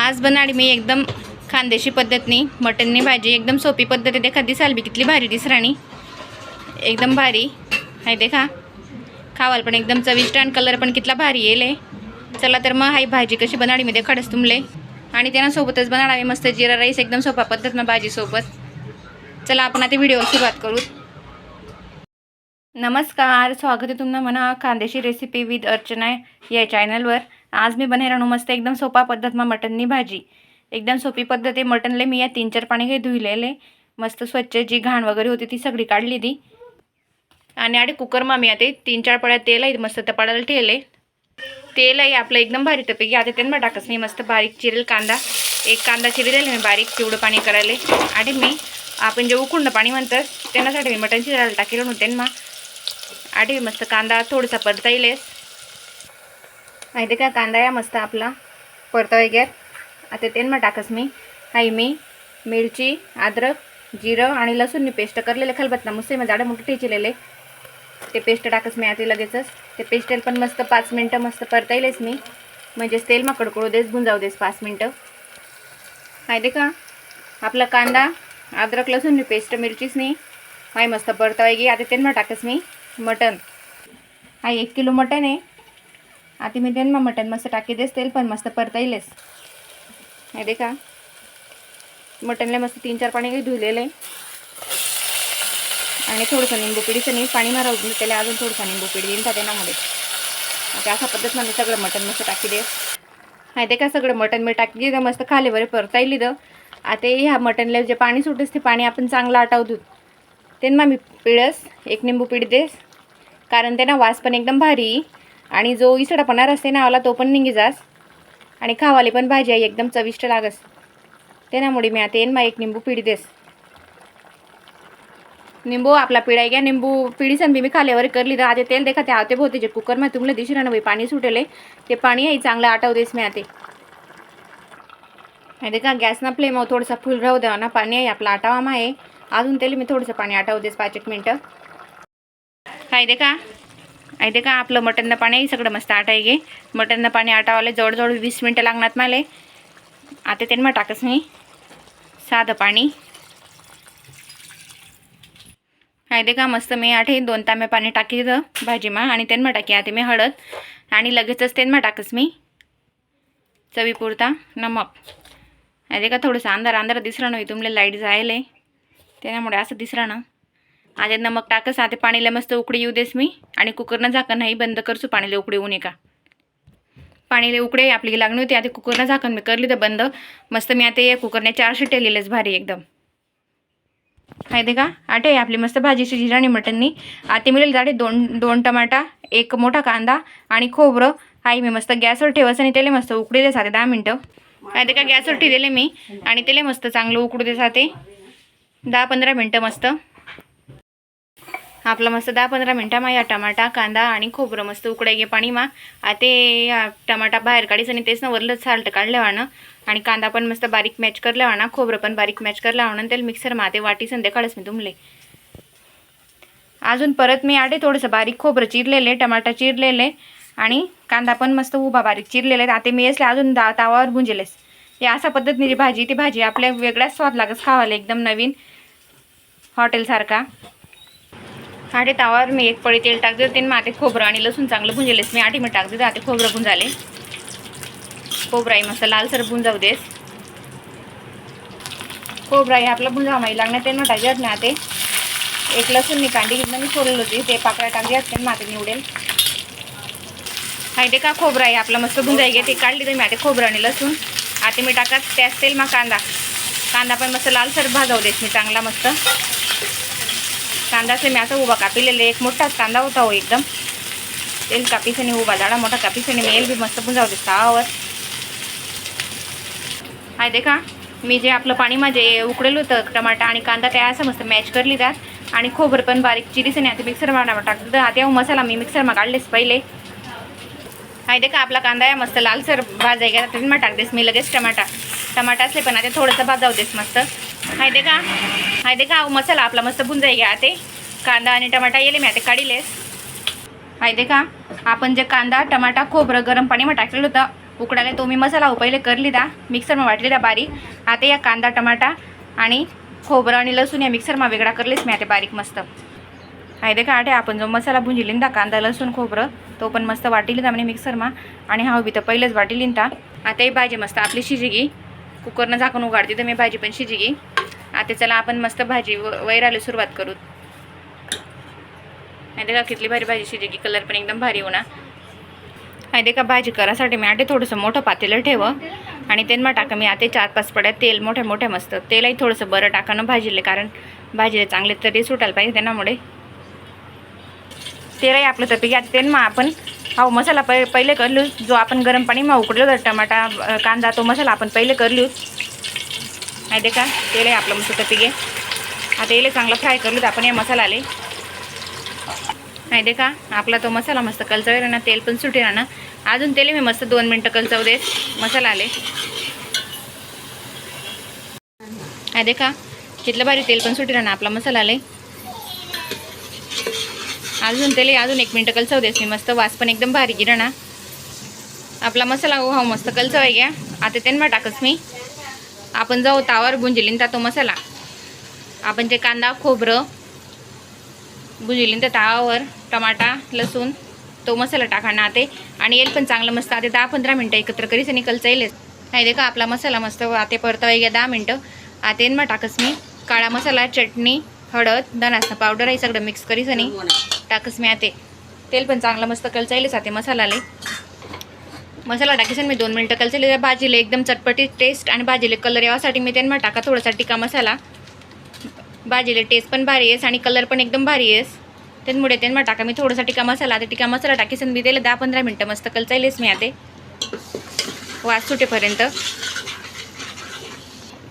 आज बनाडी मी एकदम खानदेशी पद्धतनी मटननी भाजी एकदम सोपी पद्धत आहे देखा दिसाल बी कितली भारी दिसराणी एकदम भारी. हाय देखा खावाल पण एकदम चविष्ट आणि कलर पण कितला भारी येईल आहे. चला तर मग हाई भाजी कशी बनाडी मी देखडच तुमले. आणि त्यांना सोबतच बनाडावी मस्त जिरा राईस एकदम सोपा पद्धत ना भाजीसोबत चला आपण आता व्हिडिओ सुरुवात करू. नमस्कार स्वागत आहे तुम्हाला म्हणा खानदेशी रेसिपी विथ अर्चना या चॅनलवर आज मी बनवणार मस्त एकदम सोपा पद्धत मग मटननी भाजी. एकदम सोपी पद्धत आहे मटनले मी या तीन चार पाणी काही धुईलेले. मस्त स्वच्छ जी घाण वगैरे होती ती सगळी काढली ती. आणि आणि कुकरमा मी आता तीन चार पळ्या तेल आहे मस्त तपाडायला ठेवले. तेल आहे आपलं एकदम भारी तपेकी आता त्यांना टाकच मी मस्त बारीक चिरेल कांदा. एक कांदा चिरेल मी बारीक चिवडं पाणी करायला. आणि मी आपण जे उकुंड पाणी म्हणतात त्यांनासाठी मी मटण चिरायला टाकेलं होतं त्यांना. आधी मस्त कांदा थोडासा परता येईल माहिती का कांदा या मस्त आपला. परता वगैरे आता त्यांना टाकस मी. आई मी मिरची अद्रक जिरं आणि लसूणनी पेस्ट करलेले खलबत्ता. मग जाडे मोठे चिलेले ते पेस्ट टाकस मी आता लगेचच. ते पेस्ट पण मस्त पाच मिनटं मस्त परता येईलच मी. म्हणजेच तेल मग कडकडू देस भुंजावू देस पाच मिनटं. माहिती का? आपला कांदा अद्रक लसूण पेस्ट मिरचीच नाही हाय मस्त परतावाय गे आता मग टाकस मी. मटन. हा एक किलो मटन आहे. आधी मी त्यांना मटन मस्त टाकी देस तेल पण मस्त परता येईलच माहिती का मटनला मस्त तीन चार पाणी काही धुलेलं. आहे आणि थोडंसं निंबू पिढीचं नाही पाणी मारावं त्याला अजून थोडंसं निंबू पिढी देईन त्या त्यामध्ये आता अशा पद्धत मी सगळं मटन मस्त टाकी दे माहिती का सगळं मटन मी टाकी दिलं मस्त खाली बरे परता येईल इथं आता ह्या मटनला जे पाणी सुटेस ते पाणी आपण चांगलं आटाव दूध. त्यांना मी पिळस एक निंबू पिढी देस. कारण त्यांना वास पण एकदम भारी. आणि जो इसडापणा असते ना आला तो पण निघिजास आणि खावाले पण भाजी आहे एकदम चविष्ट लागस. त्यामुळे मी आता येईन मा एक निंबू पिढी देस. निंबू आपला पिढाई घ्या निंबू पिढी संधी मी खाल्यावर करली. तर आता तेल देखा ते आवते भोवते जे कुकरमध्ये तुम्हाला दिशी ना बाई पाणी सुटेले. ते पाणी आहे चांगलं आटवतेस मी आता. माहिती का गॅस ना फ्लेम हो, थोडंसं फुल राहू द्यावा ना पाणी आहे आपला आटावामा आहे. अजून तेल मी थोडंसं पाणी आटावू देस पाच एक मिनटं. काय दे का आहे का आपलं मटननं पाणी सगळं मस्त आटाय गे. मटननं पाणी आटावाले जवळजवळ वीस मिनटं लागणार मला आता त्यांना टाकस मी साधं पाणी. हाय का मस्त मी आठे दोन तांबे पाणी टाकी भाजीमा आणि त्यांना टाकी. आता मी हळद आणि लगेचच त्यांना टाकस मी. चवीपुरता नमक. आहे का थोडंसं अंधार अंधार दिसरा नाही तुमले लाइट जायला. त्यामुळे असं दिसरा ना आता नमक टाकस आता पाणीला मस्त उकडी येऊ देस मी. आणि कुकरनं झाकण नाही बंद करसू पाणीला उकडी येऊ नये का पाणीला उकडे आपली लागणी होती आता कुकरनं झाकण मी करली तर बंद. मस्त मी आता या कुकरने चार शिट्ट्या भारी एकदम. माहिती का आटे आपली मस्त भाजीची जिराणी मटननी. आता मिळेल जाडे दोन दोन टमाटा एक मोठा कांदा आणि खोबरं. आई मी मस्त गॅसवर ठेवस आणि त्याला मस्त उकडी देस आता दहा मिनटं. माहिती का गॅसवर ठेवले मी आणि त्याला मस्त चांगलं उकडू देस ते दहा पंधरा मिनटं मस्त. आपलं मस्त दहा पंधरा मिनटामा या टमाटा कांदा आणि खोबरं मस्त उकडाय गे पाणी मा ते टमाटा बाहेर काढीस आणि तेच ना वरलं साल्ट काढल्या वाणं आणि कांदा पण मस्त बारीक मॅच करल्या वाणा खोबरं पण बारीक मॅच करल्या वाणं त्याला मिक्सर मा ते वाटी संध्याकाळच मी तुमले अजून परत मी आडे थोडंसं बारीक खोबरं चिरलेले टमाटा चिरलेले आणि कांदा पण मस्त उभा बारीक चिरलेले. आता मी असले अजून दा तावावर भुंजलेस. हे अशा पद्धतीने जी भाजी ती भाजी आपल्या वेगळ्याच स्वाद लागस खावायला एकदम नवीन. हॉटेलसारखा आठे तावावर मी एक पळी तेल टाकते ते माते खोबरं आणि लसूण चांगलं भुंजेलेस. मी आठी मी टाकते तर आता खोबरं भुंजाले. खोबराई मस्त लालसर भुंजाऊ देस. खोबराई आपलं भुंजावा माही लागणार. ते टाकत नाही ते. एक लसूण मी कांडी घेतलं मी सोडलं होती. ते पाकळ्या टाकली असते माते निवडेल. हाय ते का? खोबरं आहे आपलं मस्त भुंजाई घे. ते काढली तर मी आता खोबरं आणि लसूण. आता मी टाकत त्याच तेल मग कांदा. कांदा पण मस्त लालसर भाजवू देस मी. चांगला मस्त. कांदा कांदाचे मी आता उभा कापिलेले एक मोठाच कांदा होता हो एकदम। तेल कापीसने उभा झाडा मोठा कापीसने मेल बी मस्त भुंजावू देस सावर हाय दे का मी जे आपलं पाणी माझे उकडेल होतं टमाटा आणि कांदा त्या असं मस्त मॅच करली त्यात. आणि खोबर पण बारीक चिरीसने आता मिक्सर मा टाकतं आता मसाला मी मिक्सरमा काढलेस पहिले. हाय देखा का आपला कांदा आहे मस्त लालसर भाजाय गेला तुम्ही टाक देस मी लगेच टमाटा. टमाटा असले पण आता थोडंसं भाजावू देस मस्त. हाय दे का हाय दे का मसाला आपला मस्त भुंजाय घ्या ते कांदा आणि टमाटा येले मी आता काढिलेस. हाय दे का आपण जे कांदा टमाटा खोबरं गरम पाणी मग टाकलेलं होतं उकडायला तो मी मसाला हो पहिले करली दा मिक्सरमा वाटली दा बारीक. आता या कांदा टमाटा आणि खोबरं आणि लसूण या मिक्सरमा वेगळा करलेस मी आता बारीक मस्त. आहे का आठे आपण जो मसाला भुंजिली दा कांदा लसूण खोबरं तो पण मस्त वाटिली दा म्हणे मिक्सरमा आणि हा बी तर पहिलेच वाटिलीन ता. आता ही भाजी मस्त आपली शिजी कुकरनं झाकून उघडते तर मी भाजी पण शिजी आता चला आपण मस्त भाजी व वैराला सुरुवात करू. माहिती का कितली भारी भाजी शिजी कलर पण एकदम भारी होणार. नाही का भाजी करासाठी मी आटे थोडंसं मोठं पातेलं ठेव. आणि तेलमा टाका मी आता चार पाच पड्या तेल मोठ्या मोठ्या मस्त. तेलही थोडंसं बरं टाकानं भाजीले कारण भाजीला चांगले तरी सुटायला पाहिजे त्यामुळे तेलही आपलं तर आता मग आपण हा मसाला प पहिले करलो. जो आपण गरम पाणी मग उकडलो तर टमाटा कांदा तो मसाला आपण पहिले करलू. नाही देखा तेल आहे आपलं मस्त तर पिगे आता येले चांगलं फ्राय करलू तर आपण या मसाला आले नाही देखा आपला तो मसाला मस्त कलचवेल ना तेल पण सुटे ना. अजून तेल मी मस्त दोन मिनटं कलचव देत मसाला आले नाही देखा कितलं भारी तेल पण सुटे ना आपला मसाला आले अजून तेल अजून एक मिनटं कलचव देस मी मस्त. वास पण एकदम भारी गिरा ना. आपला मसाला हो हो मस्त कलचव आहे घ्या. आता त्यांना टाकच मी. आपण जाऊ तावर बुंजिलीन तो मसाला. आपण जे कांदा खोबरं भुजिलीन त्या तावावर टमाटा लसूण तो मसाला टाका ना ते आणि येईल पण चांगलं मस्त आता दहा पंधरा मिनटं एकत्र करीस आणि कलचा येईलच नाही दे का आपला मसाला मस्त आते परतवा घ्या दहा मिनटं. आता मग टाकस मी. काळा मसाला चटणी हळद धनासनं पावडर हे सगळं मिक्स करीस आणि टाकस मी आते. तेल पण चांगलं मस्त कलचा येईलच आते मसालाले. मसाला टाकीसन मी दोन मिनटं कलचले भाजीले एकदम चटपटी टेस्ट आणि भाजीले कलर यावासाठी मी त्यांना टाका थोडासा टिका मसाला. भाजीला टेस्ट पण भारी आहेस आणि कलर पण एकदम भारी आहेस त्यामुळे त्यांना टाका. मी थोडासा टिका मसाला. आता टिका मसाला टाकीसन मी त्याला दहा पंधरा मिनटं मस्त कलचायलेस मी आते. वास सुटेपर्यंत.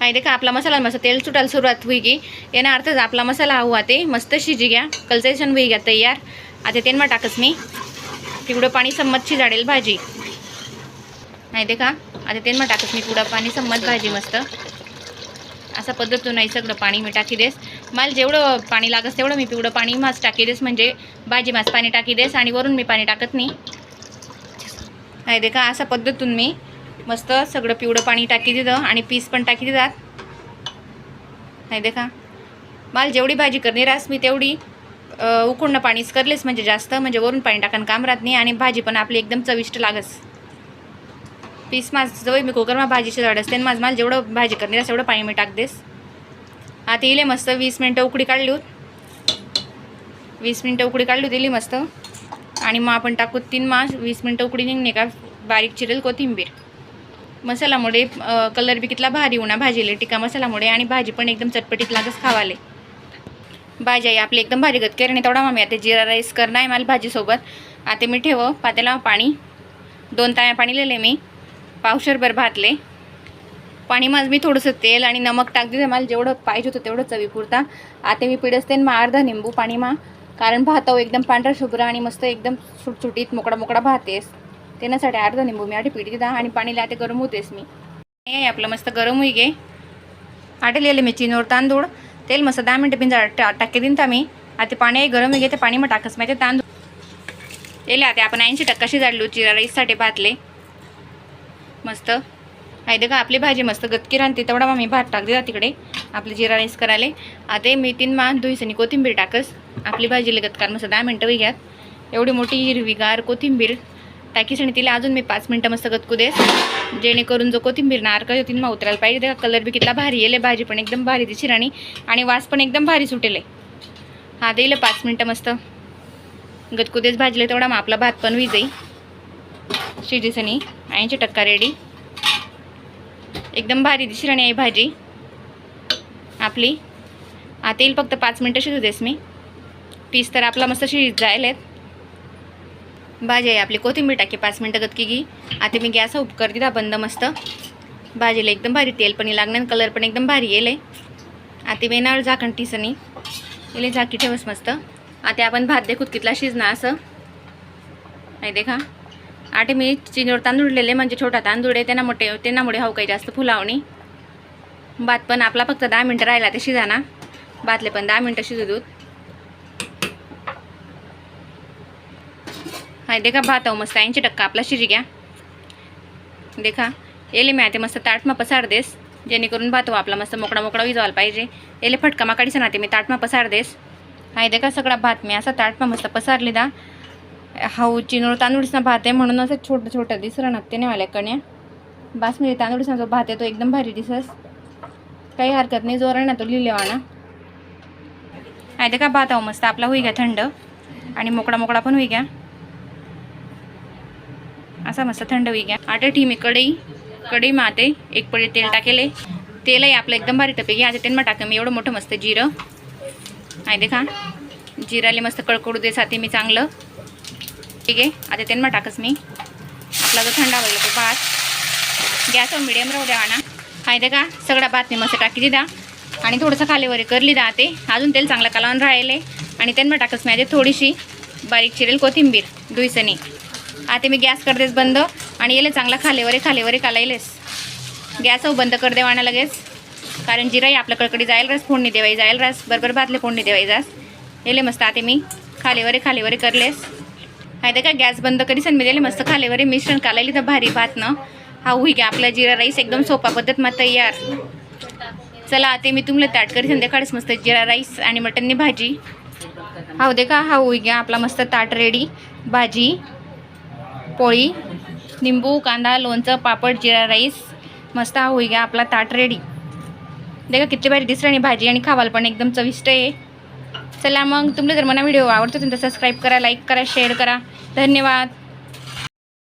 आहे का आपला मसाला मस्त तेल सुटायला सुरुवात होई गी याना अर्थच आपला मसाला हवा ते. मस्त शिजी घ्या. कलचायसन होई घ्या तयार. आता त्यांना टाकस मी. तिकडं पाणी संमत शिजाडेल भाजी. नाही का आता ते मग टाकत मी पुढं. पाणी संमत भाजी मस्त. असा पद्धत नाही सगळं पाणी मी टाकी देस. मला जेवढं पाणी लागस तेवढं मी पिवडं पाणी मास टाकी देस. म्हणजे भाजी मास पाणी टाकी देस आणि वरून मी पाणी टाकत नाही. आहे दे का असा पद्धतून मी मस्त सगळं पिवळं पाणी टाकी दिलं आणि पीस पण टाकी देतात नाही देखा मला जेवढी भाजी करणे रास मी तेवढी उकडणं पाणीच करलेस म्हणजे जास्त. म्हणजे वरून पाणी टाकणं काम राहत नाही आणि भाजी पण आपली एकदम चविष्ट लागस. पीस माझं जवळ मी कुकरमा भाजीचे झाड असते माझं मला जेवढं भाजी करणे तेवढं पाणी मी टाक देस आता इले मस्त वीस मिनटं उकडी काढली होत. वीस मिनटं उकडी काढली होती इली मस्त. आणि मग आपण टाकू तीन मास. वीस मिनटं उकडी निघणे का बारीक चिरेल कोथिंबीर. मसाल्यामुळे कलर बी कितला भारी होणार. भाजीले टिका मसाल्यामुळे आणि भाजी पण एकदम चटपटीत लागच खावाले. भाजी आहे आपली एकदम भारी गत आणि तेवढा मामी आता जिरा राईस करणार आहे मला भाजीसोबत. आता मी ठेव पातेला पाणी. दोन ताया पाणी लिहिले मी. पावशरभर भातले. पाणी माझं मी थोडंसं तेल आणि नमक टाक दिलं मला जेवढं पाहिजे होतं तेवढं चवीपुरता. आता मी पिढसते मग अर्धा निंबू पाणी मा. कारण भात एकदम पांढरा शुभ्र आणि मस्त एकदम सुटसुटीत मोकळा मोकळा भात आहेस अर्धा निंबू मी आधी पिढी दिला आणि पाणी लाटे गरम होतेस मी. हे आपलं मस्त गरम होई गे. आटलेले मी चिनोर तांदूळ. तेल मस्त दहा मिनटं पिंजा टा टाके दिन मी. आता पाणी गरम होई गे. ते पाणी मग टाकस माहिती तांदूळ. येले आता आपण ऐंशी टक्का शिजाडलो चिरा राईससाठी भातले. मस्त. आहे का आपली भाजी मस्त गतकी राहते तेवढा मग मी भात टाकते तिकडे. आपली जिरा राईस करायला. आता मी तीन मा दुईसनी कोथिंबीर टाकस. आपली भाजी गतकार मस्त दहा मिनटं वही घ्यात एवढी मोठी हिरवीगार कोथिंबीर टाकीस आणि तिला अजून मी पाच मिनटं मस्त गतकू देस. जेणेकरून जो कोथिंबीर नार का तीन मग उतरायला पाहिजे. त्या कलर बी कितला भारी येले. भाजी पण एकदम भारी दिशी राणी आणि वास पण एकदम भारी सुटेल. हा देईल पाच मिनटं मस्त. गतकू देस भाजले तेवढा मग आपला भात पण विजई शिजीसनी. ऐंशी टक्का रेडी एकदम भारी दिसली आणि आहे भाजी. आपली. आता येईल फक्त पाच मिनटं शिजू देस मी. पीस तर आपला मस्त शिज जायलेत भाजी आहे आपली कोथिंबीर टाकी पाच मिनटं गतकी घी. आता मी गॅस उप कर दिला बंद मस्त. भाजीला एकदम भारी तेल पण लागणार कलर पण एकदम भारी येले आता वेनावर झाकण टिसनी येले झाकी ठेवस मस्त. आता आपण भात देखूत कितला शिजना असं. नाही देखा आटे मी चिंजोड तांदूळलेले म्हणजे छोटा तांदूळ आहे त्यांना मोठे त्यांनामुळे हवं काही जास्त फुलावणी. भात पण आपला फक्त दहा मिनटं राहिला ते शिजाना. भातले पण दहा मिनटं शिजू दूध. हाय देखा भात हो मस्त ऐंशी टक्का आपला शिजी घ्या. देखा येले मी ते मस्त ताटमा पसार देस जेणेकरून भात हो आपला मस्त मोकळा मोकळा विजवायला पाहिजे. येले फटका माकाडीचं नाते मी ताटमा पसार देस हाय देखा सगळा भात मी असा ताटमा मस्त पसारली दा. हाऊ चिनोळ तांदूळचा भात आहे म्हणून असं छोटं छोटं दिसलं ना ते नाही कण्या. बासमती तांदूळचा जो भात आहे तो एकदम भारी दिसस. काही हरकत नाही जोर आहे ना तो लिहिलेवाना हाय का भात आहो मस्त आपला होई घ्या थंड. आणि मोकळा मोकळा पण होई घ्या. असा मस्त थंड होई घ्या. आठ ठी मी कढई. कढई माते एक पडी तेल टाकेले. तेलही आपलं एकदम भारी टपे. आता तेल टाकं मी एवढं मोठं मस्त जिरं. आहे देखा जिराले मस्त कळकडू दे साथी मी चांगलं. ठीक आहे? आता त्यांना टाकस मी. आपला जो थंडा होईल तो भात. गॅसवर मिडियम राहू द्या ना हाय का सगळा भात मी मस्त टाकी द्या. आणि थोडंसं खालीवरी करली दा ते. अजून तेल चांगलं कालावून राहिले आणि त्यांना टाकस मी आधी थोडीशी बारीक चिरेल कोथिंबीर दुईसनी. आता मी गॅस करतेस बंद. आणि येले चांगला खालीवरे खालीवरे कालायलेस गॅस बंद कर देवाना लगेच. कारण जिराई आपल्या कडकडी जाईल रास फोडणी देवाई जाईल रास. बरोबर भातले फोडणी देवाई जास. येले मस्त आता मी खालीवरे खालीवरी करलेस. आहे का? गॅस बंद करीसन मी दिले मस्त खालीवरे मिश्रण कालायली तर भारी भात ना हा उही घ्या आपला जिरा राईस एकदम सोपा पद्धत मग तयार. चला ते मी तुम्हाला ताट करी संध्याकाळीच मस्त जिरा राईस आणि मटननी भाजी. हा दे का? हा उही घ्या आपला मस्त ताट रेडी भाजी पोळी निंबू कांदा लोणचं पापड जिरा राईस. मस्त हा होई घ्या आपला ताट रेडी देखा किती भारी दिसरा आणि भाजी आणि खावाल पण एकदम चविष्ट आहे. चला मग तुम्हाला जर मला व्हिडिओ आवडतो तर सबस्क्राईब करा लाईक करा शेअर करा. धन्यवाद.